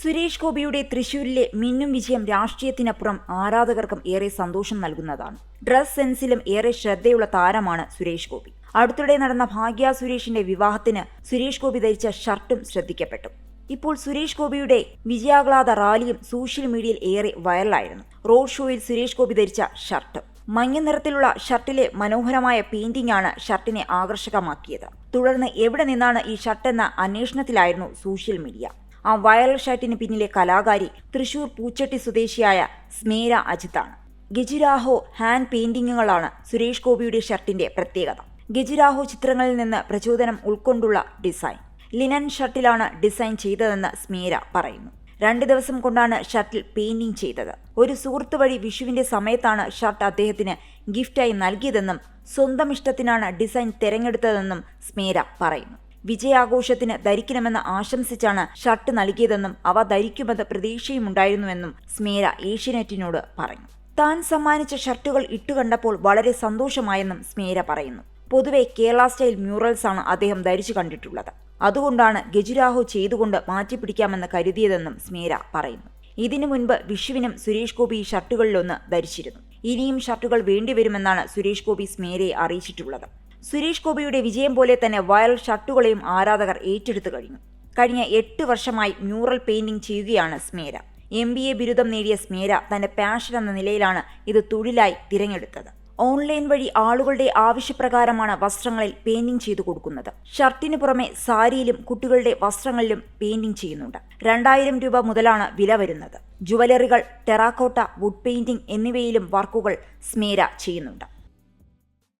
സുരേഷ് ഗോപിയുടെ തൃശൂരിലെ മിന്നും വിജയം രാഷ്ട്രീയത്തിനപ്പുറം ആരാധകർക്കും ഏറെ സന്തോഷം നൽകുന്നതാണ്. ഡ്രസ് സെൻസിലും ഏറെ ശ്രദ്ധയുള്ള താരമാണ് സുരേഷ് ഗോപി. അടുത്തിടെ നടന്ന ഭാഗ്യ സുരേഷിന്റെ വിവാഹത്തിന് സുരേഷ് ഗോപി ധരിച്ച ഷർട്ടും ശ്രദ്ധിക്കപ്പെട്ടു. ഇപ്പോൾ സുരേഷ് ഗോപിയുടെ വിജയാഹ്ലാദ റാലിയും സോഷ്യൽ മീഡിയയിൽ ഏറെ വൈറലായിരുന്നു. റോഡ് ഷോയിൽ സുരേഷ് ഗോപി ധരിച്ച ഷർട്ട്. മഞ്ഞ നിറത്തിലുള്ള ഷർട്ടിലെ മനോഹരമായ പെയിന്റിംഗ് ആണ് ഷർട്ടിനെ ആകർഷകമാക്കിയത്. തുടർന്ന് എവിടെ നിന്നാണ് ഈ ഷർട്ട് എന്ന അന്വേഷണത്തിലായിരുന്നു സോഷ്യൽ മീഡിയ. ആ വൈറൽ ഷർട്ടിന് പിന്നിലെ കലാകാരി തൃശൂർ പൂച്ചട്ടി സ്വദേശിയായ സ്മേര അജിത്താണ്. ഗജിരാഹോ ഹാൻഡ് പെയിന്റിങ്ങുകളാണ് സുരേഷ് ഗോപിയുടെ ഷർട്ടിന്റെ പ്രത്യേകത. ഗജിരാഹോ ചിത്രങ്ങളിൽ നിന്ന് പ്രചോദനം ഉൾക്കൊണ്ടുള്ള ഡിസൈൻ. ലിനൻ ഷർട്ടിലാണ് ഡിസൈൻ ചെയ്തതെന്ന് സ്മീര പറയുന്നു. രണ്ട് ദിവസം കൊണ്ടാണ് ഷർട്ടിൽ പെയിന്റിംഗ് ചെയ്തത്. ഒരു സുഹൃത്ത് വഴി വിഷുവിന്റെ സമയത്താണ് ഷർട്ട് അദ്ദേഹത്തിന് ഗിഫ്റ്റായി നൽകിയതെന്നും സ്വന്തം ഇഷ്ടത്തിനാണ് ഡിസൈൻ തിരഞ്ഞെടുത്തതെന്നും സ്മീര പറയുന്നു. വിജയാഘോഷത്തിന് ധരിക്കണമെന്ന് ആശംസിച്ചാണ് ഷർട്ട് നൽകിയതെന്നും അവ ധരിക്കുമെന്ന് പ്രതീക്ഷയുമുണ്ടായിരുന്നുവെന്നും സ്മേര ഏഷ്യനെറ്റിനോട് പറഞ്ഞു. താൻ സമ്മാനിച്ച ഷർട്ടുകൾ ഇട്ടുകണ്ടപ്പോൾ വളരെ സന്തോഷമായെന്നും സ്മേര പറയുന്നു. പൊതുവെ കേരള സ്റ്റൈൽ മ്യൂറൽസ് ആണ് അദ്ദേഹം ധരിച്ചു കണ്ടിട്ടുള്ളത്. അതുകൊണ്ടാണ് ഗജുരാഹു ചെയ്തുകൊണ്ട് മാറ്റിപ്പിടിക്കാമെന്ന് കരുതിയതെന്നും സ്മേര പറയുന്നു. ഇതിനു മുൻപ് വിഷുവിനും സുരേഷ് ഗോപി ഈ ഷർട്ടുകളിലൊന്ന് ധരിച്ചിരുന്നു. ഇനിയും ഷർട്ടുകൾ വേണ്ടിവരുമെന്നാണ് സുരേഷ് ഗോപി സ്മേരയെ അറിയിച്ചിട്ടുള്ളത്. സുരേഷ് ഗോപിയുടെ വിജയം പോലെ തന്നെ വൈറൽ ഷർട്ടുകളെയും ആരാധകർ ഏറ്റെടുത്തു കഴിഞ്ഞു. കഴിഞ്ഞ എട്ട് വർഷമായി മ്യൂറൽ പെയിന്റിംഗ് ചെയ്യുകയാണ് സ്മേര. എം ബി എ ബിരുദം നേടിയ സ്മേര തന്റെ പാഷൻ എന്ന നിലയിലാണ് ഇത് തൊഴിലായി തിരഞ്ഞെടുത്തത്. ഓൺലൈൻ വഴി ആളുകളുടെ ആവശ്യപ്രകാരമാണ് വസ്ത്രങ്ങളിൽ പെയിന്റിംഗ് ചെയ്തു കൊടുക്കുന്നത്. ഷർട്ടിന് പുറമെ സാരിയിലും കുട്ടികളുടെ വസ്ത്രങ്ങളിലും പെയിന്റിംഗ് ചെയ്യുന്നുണ്ട്. രണ്ടായിരം രൂപ മുതലാണ് വില വരുന്നത്. ജുവലറികൾ ടെറാക്കോട്ട വുഡ് പെയിന്റിംഗ് എന്നിവയിലും വർക്കുകൾ സ്മേര ചെയ്യുന്നുണ്ട്.